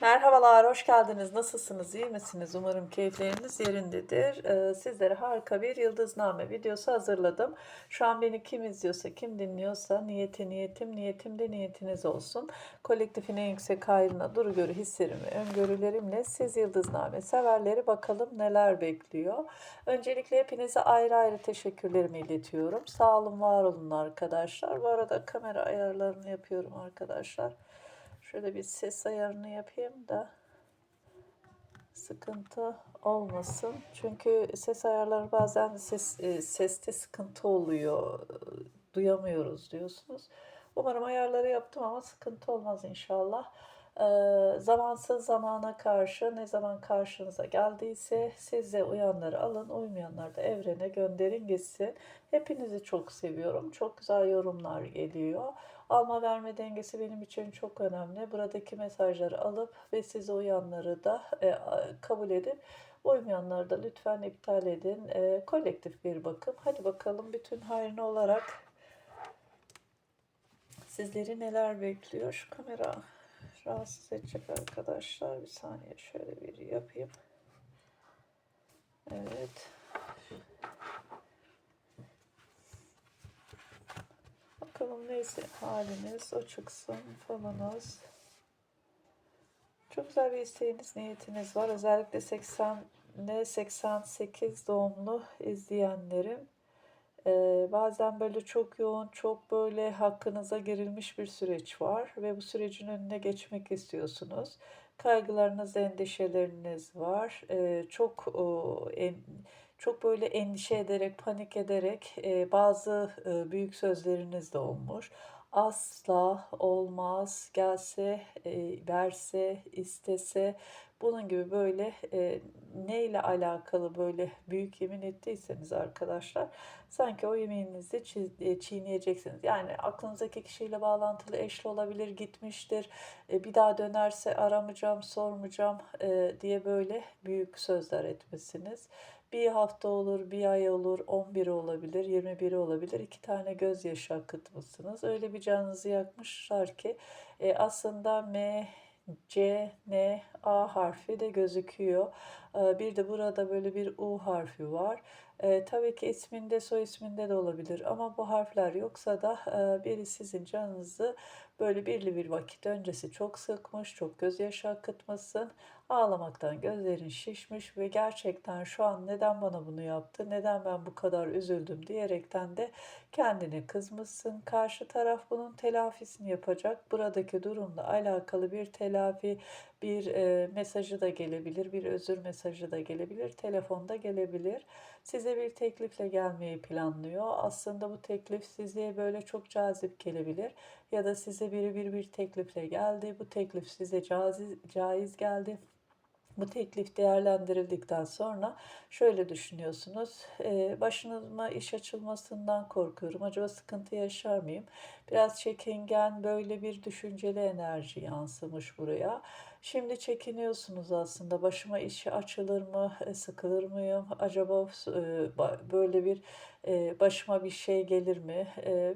Merhabalar, hoş geldiniz. Nasılsınız, iyi misiniz? Umarım keyifleriniz yerindedir. Ee, sizlere harika bir yıldızname videosu hazırladım. Şu an beni kim izliyorsa, kim dinliyorsa niyeti niyetim, niyetim de niyetiniz olsun. Kolektifin en yüksek hayrına duru görü hislerimi, öngörülerimle siz yıldızname severleri bakalım neler bekliyor. Öncelikle hepinize ayrı ayrı teşekkürlerimi iletiyorum. Sağ olun, var olun arkadaşlar. Bu arada kamera ayarlarını yapıyorum arkadaşlar. Şöyle bir ses ayarını yapayım da sıkıntı olmasın. Çünkü ses ayarları bazen ses e, seste sıkıntı oluyor. Duyamıyoruz diyorsunuz. Umarım ayarları yaptım ama sıkıntı olmaz inşallah. Ee, zamansız zamana karşı ne zaman karşınıza geldiyse siz de uyanları alın, uymayanları da evrene gönderin gitsin. Hepinizi çok seviyorum. Çok güzel yorumlar geliyor. Alma verme dengesi benim için çok önemli. Buradaki mesajları alıp ve size uyanları da e, kabul edip uymayanları da lütfen iptal edin. E, kolektif bir bakım. Hadi bakalım bütün hayrına olarak sizleri neler bekliyor? Şu kamera rahatsız edecek arkadaşlar. Bir saniye şöyle bir yapayım. Evet. Bakalım neyse haliniz o çıksın falanız. Çok güzel bir isteğiniz, niyetiniz var. Özellikle 80 ne 88 doğumlu izleyenlerim. Ee, bazen böyle çok yoğun, çok böyle hakkınıza girilmiş bir süreç var ve bu sürecin önüne geçmek istiyorsunuz. Kaygılarınız, endişeleriniz var. Ee, çok o, en, çok böyle endişe ederek, panik ederek e, bazı e, büyük sözleriniz de olmuş. Asla olmaz, gelse, e, verse, istese, bunun gibi böyle e, neyle alakalı böyle büyük yemin ettiyseniz arkadaşlar sanki o yemeğinizi çi- e, çiğneyeceksiniz. Yani aklınızdaki kişiyle bağlantılı eşli olabilir, gitmiştir. E, bir daha dönerse aramayacağım, sormayacağım e, diye böyle büyük sözler etmesiniz. Bir hafta olur, bir ay olur, 11 olabilir, 21 olabilir. İki tane gözyaşı akıtmışsınız. Öyle bir canınızı yakmışlar ki e, aslında M, C, N, A harfi de gözüküyor. E, bir de burada böyle bir U harfi var. E, tabii ki isminde, soy isminde de olabilir ama bu harfler yoksa da e, biri sizin canınızı böyle birli bir vakit öncesi çok sıkmış, çok gözyaşı akıtmasın. Ağlamaktan gözlerin şişmiş ve gerçekten şu an neden bana bunu yaptı, neden ben bu kadar üzüldüm diyerekten de kendine kızmışsın. Karşı taraf bunun telafisini yapacak. Buradaki durumla alakalı bir telafi, bir e, mesajı da gelebilir, bir özür mesajı da gelebilir, telefonda gelebilir. Size bir teklifle gelmeyi planlıyor. Aslında bu teklif size böyle çok cazip gelebilir ya da size biri bir bir teklifle geldi. Bu teklif size caiz, caiz geldi bu teklif değerlendirildikten sonra şöyle düşünüyorsunuz. E, başıma iş açılmasından korkuyorum. Acaba sıkıntı yaşar mıyım? Biraz çekingen böyle bir düşünceli enerji yansımış buraya. Şimdi çekiniyorsunuz aslında. Başıma işi açılır mı? E, sıkılır mıyım? Acaba e, böyle bir e, başıma bir şey gelir mi?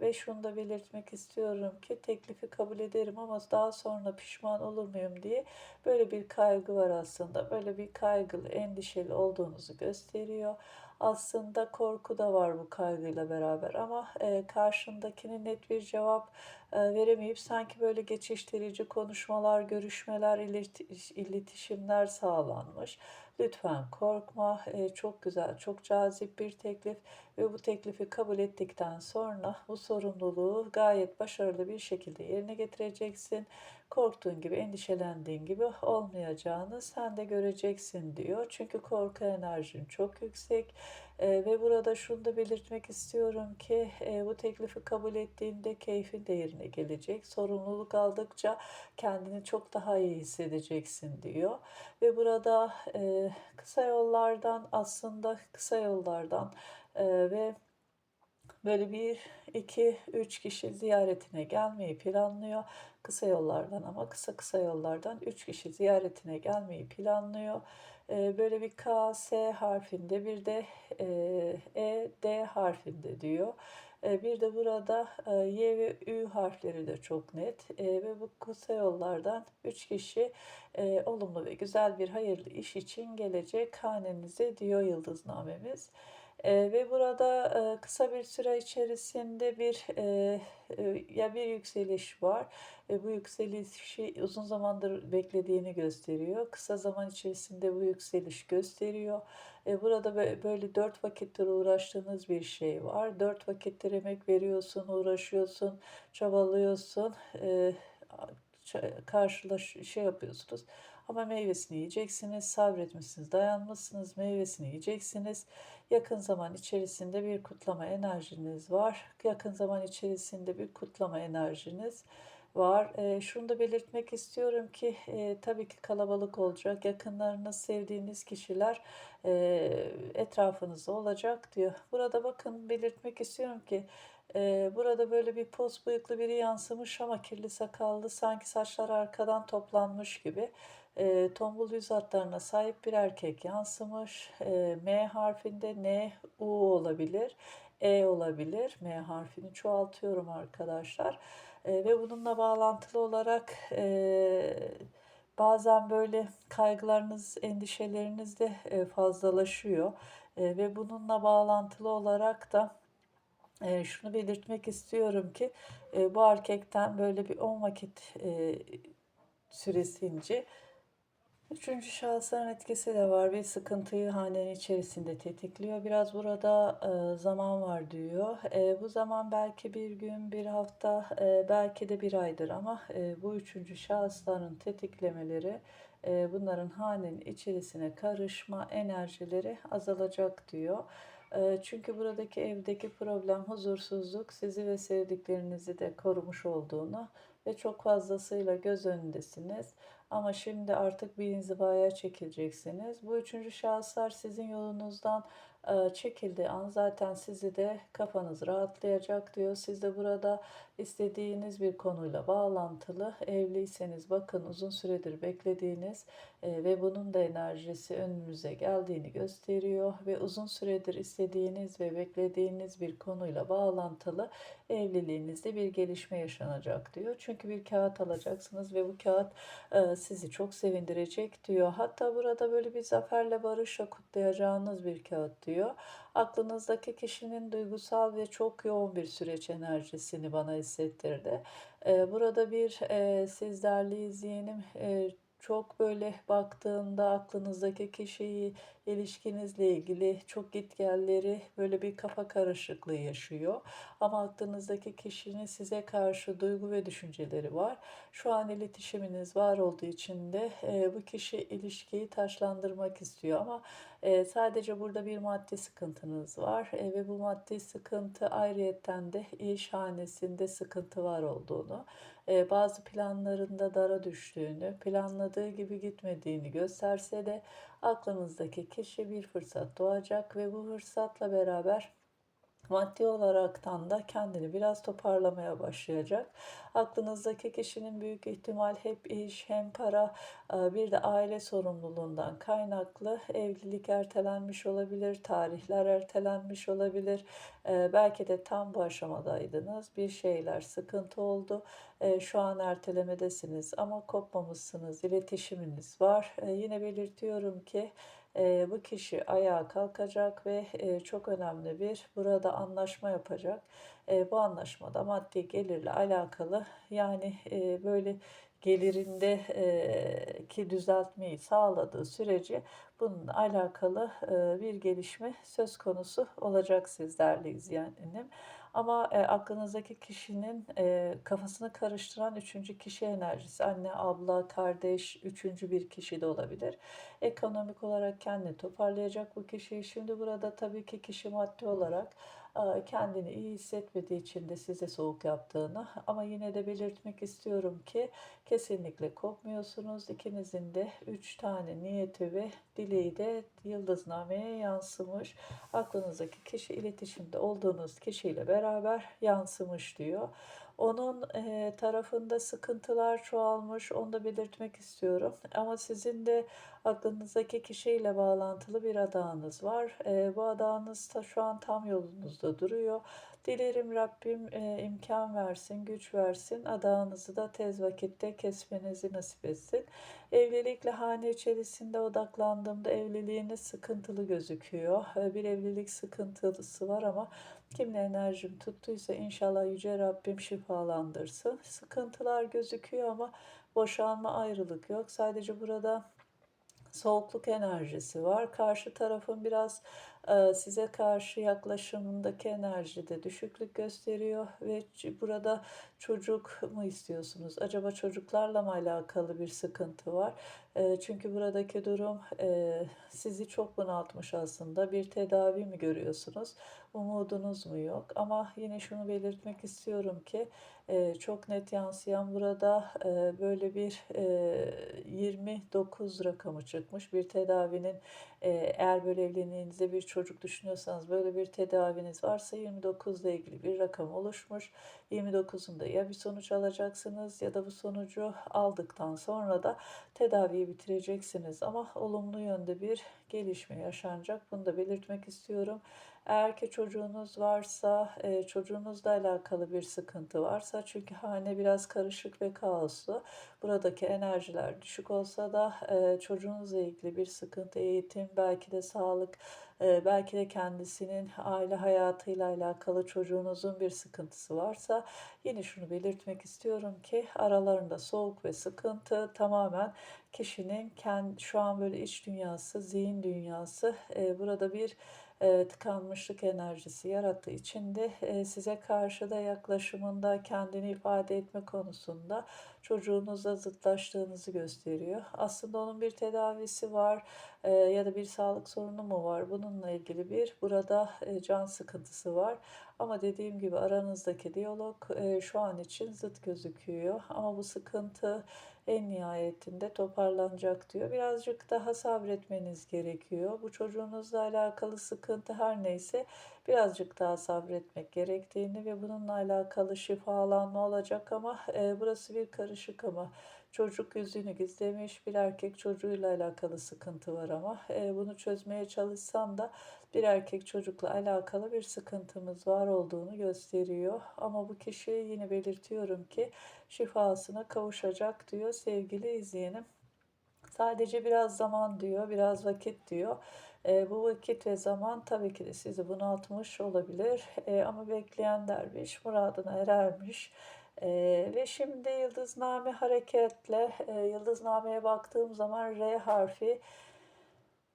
Ve şunu da belirtmek istiyorum ki teklifi kabul ederim ama daha sonra pişman olur muyum diye böyle bir kaygı var aslında. Böyle bir kaygılı, endişeli olduğunuzu gösteriyor. Aslında korku da var bu kaygıyla beraber ama e, karşındakine net bir cevap e, veremeyip sanki böyle geçiştirici konuşmalar, görüşmeler, ileti- iletişimler sağlanmış. Lütfen korkma. E, çok güzel, çok cazip bir teklif ve bu teklifi kabul ettikten sonra bu sorumluluğu gayet başarılı bir şekilde yerine getireceksin. Korktuğun gibi, endişelendiğin gibi olmayacağını sen de göreceksin diyor. Çünkü korku enerjin çok yüksek. E, ve burada şunu da belirtmek istiyorum ki e, bu teklifi kabul ettiğinde keyfin de yerine gelecek. Sorumluluk aldıkça kendini çok daha iyi hissedeceksin diyor. Ve burada e, kısa yollardan aslında kısa yollardan e, ve böyle bir, iki, üç kişi ziyaretine gelmeyi planlıyor. Kısa yollardan ama kısa kısa yollardan üç kişi ziyaretine gelmeyi planlıyor. E, böyle bir K, S harfinde bir de e, E, D harfinde diyor. E, bir de burada e, Y ve Ü harfleri de çok net. E, ve bu kısa yollardan 3 kişi e, olumlu ve güzel bir hayırlı iş için gelecek hanenize diyor yıldıznamemiz. E, ve burada e, kısa bir süre içerisinde bir e, e, ya bir yükseliş var. E, bu yükselişi uzun zamandır beklediğini gösteriyor. Kısa zaman içerisinde bu yükseliş gösteriyor. E, burada böyle dört vakittir uğraştığınız bir şey var. Dört vakittir emek veriyorsun, uğraşıyorsun, çabalıyorsun. E, karşılaş şey yapıyorsunuz. Ama meyvesini yiyeceksiniz, sabretmişsiniz, dayanmışsınız, meyvesini yiyeceksiniz. Yakın zaman içerisinde bir kutlama enerjiniz var. Yakın zaman içerisinde bir kutlama enerjiniz var. E, şunu da belirtmek istiyorum ki e, tabii ki kalabalık olacak. Yakınlarınız, sevdiğiniz kişiler e, etrafınızda olacak diyor. Burada bakın belirtmek istiyorum ki e, burada böyle bir poz bıyıklı biri yansımış ama kirli sakallı sanki saçlar arkadan toplanmış gibi e, tombul yüz hatlarına sahip bir erkek yansımış. E, M harfinde N, U olabilir, E olabilir. M harfini çoğaltıyorum arkadaşlar. E, ve bununla bağlantılı olarak e, bazen böyle kaygılarınız, endişeleriniz de e, fazlalaşıyor. E, ve bununla bağlantılı olarak da e, şunu belirtmek istiyorum ki e, bu erkekten böyle bir 10 vakit e, süresince Üçüncü şahısların etkisi de var. Bir sıkıntıyı hanenin içerisinde tetikliyor. Biraz burada e, zaman var diyor. E, bu zaman belki bir gün, bir hafta, e, belki de bir aydır ama e, bu üçüncü şahısların tetiklemeleri e, bunların hanenin içerisine karışma enerjileri azalacak diyor. E, çünkü buradaki evdeki problem huzursuzluk sizi ve sevdiklerinizi de korumuş olduğunu ve çok fazlasıyla göz önündesiniz. Ama şimdi artık bir inzivaya çekileceksiniz. Bu üçüncü şahıslar sizin yolunuzdan çekildiği an zaten sizi de kafanız rahatlayacak diyor. Siz de burada istediğiniz bir konuyla bağlantılı evliyseniz bakın uzun süredir beklediğiniz ve bunun da enerjisi önünüze geldiğini gösteriyor ve uzun süredir istediğiniz ve beklediğiniz bir konuyla bağlantılı evliliğinizde bir gelişme yaşanacak diyor. Çünkü bir kağıt alacaksınız ve bu kağıt sizi çok sevindirecek diyor. Hatta burada böyle bir zaferle barışla kutlayacağınız bir kağıt diyor. Aklınızdaki kişinin duygusal ve çok yoğun bir süreç enerjisini bana hissettirdi. Burada bir siz değerli izleyenim çok böyle baktığında aklınızdaki kişiyi ilişkinizle ilgili çok gitgelleri böyle bir kafa karışıklığı yaşıyor. Ama aklınızdaki kişinin size karşı duygu ve düşünceleri var. Şu an iletişiminiz var olduğu için de e, bu kişi ilişkiyi taşlandırmak istiyor ama e, sadece burada bir maddi sıkıntınız var e, ve bu maddi sıkıntı ayrıyetten de iş hanesinde sıkıntı var olduğunu e, bazı planlarında dara düştüğünü, planladığı gibi gitmediğini gösterse de aklınızdaki kişi bir fırsat doğacak ve bu fırsatla beraber maddi olaraktan da kendini biraz toparlamaya başlayacak. Aklınızdaki kişinin büyük ihtimal hep iş hem para e, bir de aile sorumluluğundan kaynaklı evlilik ertelenmiş olabilir, tarihler ertelenmiş olabilir. E, belki de tam bu aşamadaydınız. Bir şeyler sıkıntı oldu. E, şu an ertelemedesiniz ama kopmamışsınız. İletişiminiz var. Yine belirtiyorum ki bu kişi ayağa kalkacak ve çok önemli bir burada anlaşma yapacak. Bu anlaşmada maddi gelirle alakalı yani böyle gelirinde ki düzeltmeyi sağladığı sürece bununla alakalı bir gelişme söz konusu olacak sizlerle izleyenim. Ama e, aklınızdaki kişinin e, kafasını karıştıran üçüncü kişi enerjisi, anne, abla, kardeş, üçüncü bir kişi de olabilir. Ekonomik olarak kendini toparlayacak bu kişi. Şimdi burada tabii ki kişi maddi olarak kendini iyi hissetmediği için de size soğuk yaptığını ama yine de belirtmek istiyorum ki kesinlikle kopmuyorsunuz. İkinizin de üç tane niyeti ve dileği de yıldıznameye yansımış. Aklınızdaki kişi iletişimde olduğunuz kişiyle beraber yansımış diyor. Onun eee, tarafında sıkıntılar çoğalmış, onu da belirtmek istiyorum. Ama sizin de aklınızdaki kişiyle bağlantılı bir adağınız var. Eee, bu adağınız da şu an tam yolunuzda duruyor. Dilerim Rabbim eee, imkan versin, güç versin. Adağınızı da tez vakitte kesmenizi nasip etsin. Evlilikle hane içerisinde odaklandığımda evliliğiniz sıkıntılı gözüküyor. Eee, Bir evlilik sıkıntısı var ama kimle enerjim tuttuysa inşallah Yüce Rabbim şifalandırsın. Sıkıntılar gözüküyor ama boşanma ayrılık yok. Sadece burada soğukluk enerjisi var. Karşı tarafın biraz e, size karşı yaklaşımındaki enerjide düşüklük gösteriyor ve burada çocuk mu istiyorsunuz? Acaba çocuklarla mı alakalı bir sıkıntı var? E, Çünkü buradaki durum e, sizi çok bunaltmış aslında. Bir tedavi mi görüyorsunuz? Umudunuz mu yok? Ama yine şunu belirtmek istiyorum ki e, çok net yansıyan burada e, böyle bir e, 29 rakamı çıkmış. Bir tedavinin eğer böyle evliliğinizde bir çocuk düşünüyorsanız böyle bir tedaviniz varsa 29 ile ilgili bir rakam oluşmuş. 29'unda ya bir sonuç alacaksınız ya da bu sonucu aldıktan sonra da tedaviyi bitireceksiniz. Ama olumlu yönde bir gelişme yaşanacak. Bunu da belirtmek istiyorum. Eğer ki çocuğunuz varsa, e, çocuğunuzla alakalı bir sıkıntı varsa çünkü hane biraz karışık ve kaoslu. Buradaki enerjiler düşük olsa da e, çocuğunuzla ilgili bir sıkıntı, eğitim, belki de sağlık, e, belki de kendisinin aile hayatıyla alakalı çocuğunuzun bir sıkıntısı varsa yine şunu belirtmek istiyorum ki aralarında soğuk ve sıkıntı tamamen kişinin kendi, şu an böyle iç dünyası, zihin dünyası e, burada bir tıkanmışlık enerjisi yarattığı için de e, size karşı da yaklaşımında kendini ifade etme konusunda çocuğunuzla zıtlaştığınızı gösteriyor. Aslında onun bir tedavisi var e, ya da bir sağlık sorunu mu var? Bununla ilgili bir burada e, can sıkıntısı var. Ama dediğim gibi aranızdaki diyalog e, şu an için zıt gözüküyor. Ama bu sıkıntı en nihayetinde toparlanacak diyor. Birazcık daha sabretmeniz gerekiyor. Bu çocuğunuzla alakalı sıkıntı her neyse birazcık daha sabretmek gerektiğini ve bununla alakalı şifalanma olacak ama e, burası bir karışık ama çocuk yüzünü gizlemiş bir erkek çocuğuyla alakalı sıkıntı var ama e, bunu çözmeye çalışsam da bir erkek çocukla alakalı bir sıkıntımız var olduğunu gösteriyor. Ama bu kişi yine belirtiyorum ki şifasına kavuşacak diyor sevgili izleyenim. Sadece biraz zaman diyor, biraz vakit diyor. E, bu vakit ve zaman tabii ki de sizi bunaltmış olabilir. E, ama bekleyen derviş muradına erermiş. E, ve şimdi yıldızname hareketle e, yıldıznameye baktığım zaman R harfi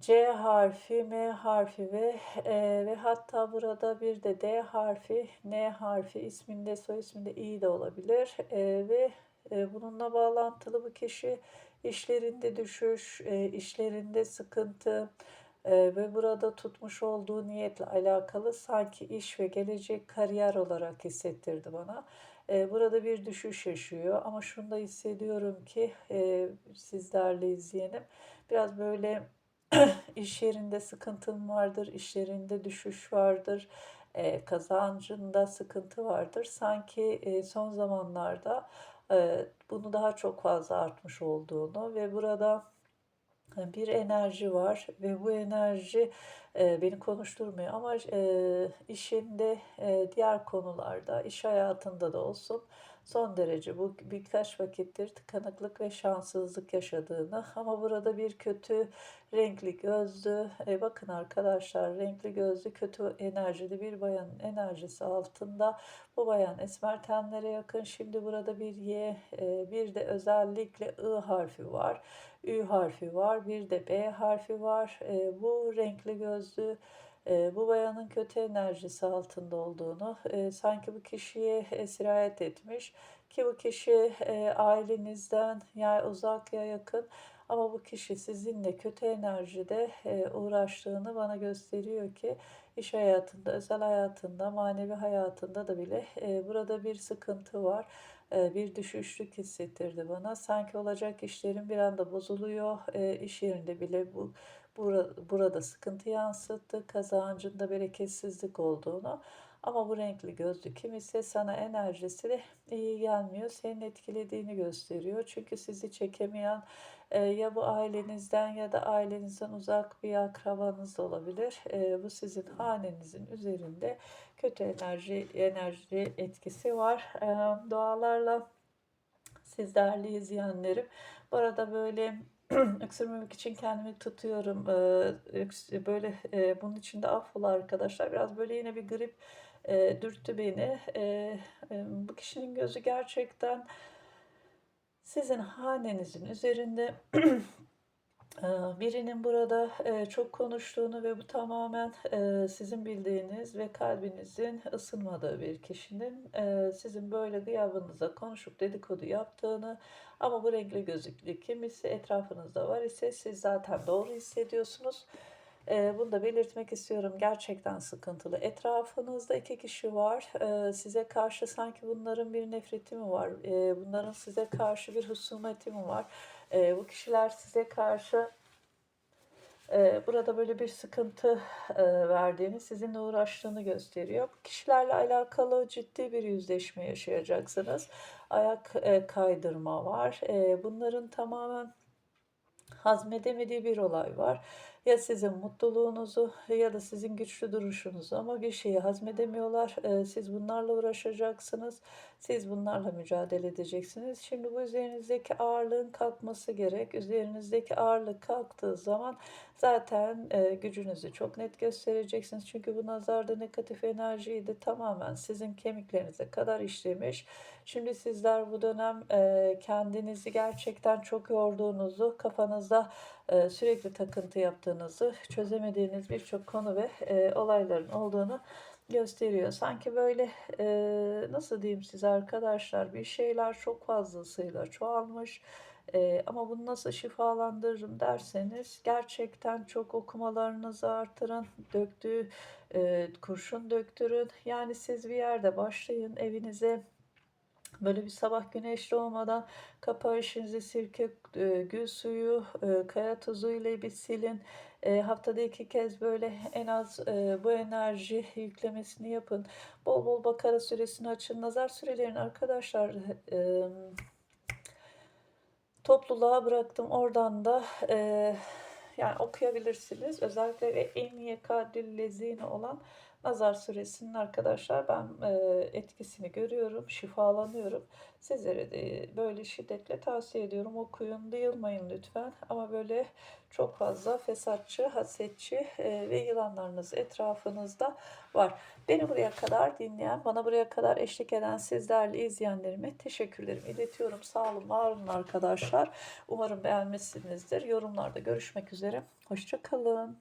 C harfi, M harfi ve e, ve hatta burada bir de D harfi, N harfi isminde soy isminde İ de olabilir e, ve e, bununla bağlantılı bu kişi işlerinde düşüş, e, işlerinde sıkıntı e, ve burada tutmuş olduğu niyetle alakalı sanki iş ve gelecek kariyer olarak hissettirdi bana. E, burada bir düşüş yaşıyor ama şunu da hissediyorum ki e, sizlerle izleyenim biraz böyle İş yerinde sıkıntın vardır, iş yerinde düşüş vardır, eee, kazancında sıkıntı vardır. Sanki eee, son zamanlarda eee, bunu daha çok fazla artmış olduğunu ve burada e, bir enerji var ve bu enerji eee, beni konuşturmuyor ama eee işinde, eee, diğer konularda, iş hayatında da olsun son derece bu birkaç vakittir tıkanıklık ve şanssızlık yaşadığını. Ama burada bir kötü renkli gözlü e, bakın arkadaşlar renkli gözlü kötü enerjili bir bayanın enerjisi altında. Bu bayan esmer tenlere yakın. Şimdi burada bir Y e, bir de özellikle I harfi var Ü harfi var bir de B harfi var. E, bu renkli gözlü bu bayanın kötü enerjisi altında olduğunu, sanki bu kişiye sirayet etmiş ki bu kişi ailenizden ya uzak ya yakın ama bu kişi sizinle kötü enerjide uğraştığını bana gösteriyor ki iş hayatında, özel hayatında, manevi hayatında da bile burada bir sıkıntı var. Bir düşüşlük hissettirdi bana. Sanki olacak işlerin bir anda bozuluyor. İş yerinde bile bu burada sıkıntı yansıttı, kazancında bereketsizlik olduğunu. Ama bu renkli gözlü kim ise sana enerjisi de iyi gelmiyor. Senin etkilediğini gösteriyor. Çünkü sizi çekemeyen e, ya bu ailenizden ya da ailenizden uzak bir akrabanız olabilir. E, bu sizin hanenizin üzerinde kötü enerji enerji etkisi var. E, dualarla siz değerli izleyenlerim. Bu arada böyle öksürmemek için kendimi tutuyorum. Ee, böyle e, bunun için de affola arkadaşlar. Biraz böyle yine bir grip e, dürttü beni. E, e, bu kişinin gözü gerçekten sizin hanenizin üzerinde birinin burada, eee, çok konuştuğunu ve bu tamamen, eee, sizin bildiğiniz ve kalbinizin ısınmadığı bir kişinin, eee, sizin böyle gıyabınıza konuşup dedikodu yaptığını ama bu renkli gözlüklü kim ise etrafınızda var ise siz zaten doğru hissediyorsunuz. Bunu da belirtmek istiyorum. Gerçekten sıkıntılı. Etrafınızda 2 kişi var. Size karşı sanki bunların bir nefreti mi var? Bunların size karşı bir husumeti mi var? Eee, bu kişiler size karşı Eee, burada böyle bir sıkıntı, eee, verdiğini, sizinle uğraştığını gösteriyor. Bu kişilerle alakalı ciddi bir yüzleşme yaşayacaksınız. Ayak, eee, kaydırma var. Eee, bunların tamamen hazmedemediği bir olay var. Ya sizin mutluluğunuzu ya da sizin güçlü duruşunuzu ama bir şeyi hazmedemiyorlar. Eee, siz bunlarla uğraşacaksınız. Siz bunlarla mücadele edeceksiniz. Şimdi bu üzerinizdeki ağırlığın kalkması gerek. Üzerinizdeki ağırlık kalktığı zaman zaten eee, gücünüzü çok net göstereceksiniz. Çünkü bu nazarda negatif enerjiyi de tamamen sizin kemiklerinize kadar işlemiş. Şimdi sizler bu dönem eee, kendinizi gerçekten çok yorduğunuzu, kafanızda sürekli takıntı yaptığınızı, çözemediğiniz birçok konu ve eee, olayların olduğunu gösteriyor. Sanki böyle eee, nasıl diyeyim size arkadaşlar bir şeyler çok fazlasıyla çoğalmış. Eee, ama bunu nasıl şifalandırırım derseniz gerçekten çok okumalarınızı artırın. Döktüğü eee, kurşun döktürün. Yani siz bir yerde başlayın evinize Böyle bir sabah güneş doğmadan kapağı işinizi sirke, e, gül suyu, e, kaya tuzu ile bir silin. E, haftada iki kez böyle en az bu enerji yüklemesini yapın. Bol bol bakara süresini açın. Nazar sürelerini arkadaşlar topluluğa bıraktım. Oradan da yani okuyabilirsiniz. Özellikle ve en yekadül lezine olan Nazar suresinin arkadaşlar ben e, etkisini görüyorum, şifalanıyorum. Sizlere de böyle şiddetle tavsiye ediyorum. Okuyun, yılmayın lütfen. Ama böyle çok fazla fesatçı, hasetçi e, ve yılanlarınız etrafınızda var. Beni buraya kadar dinleyen, bana buraya kadar eşlik eden sizlerle izleyenlerime teşekkürlerimi iletiyorum. Sağ olun, var olun arkadaşlar. Umarım beğenmişsinizdir. Yorumlarda görüşmek üzere. Hoşçakalın.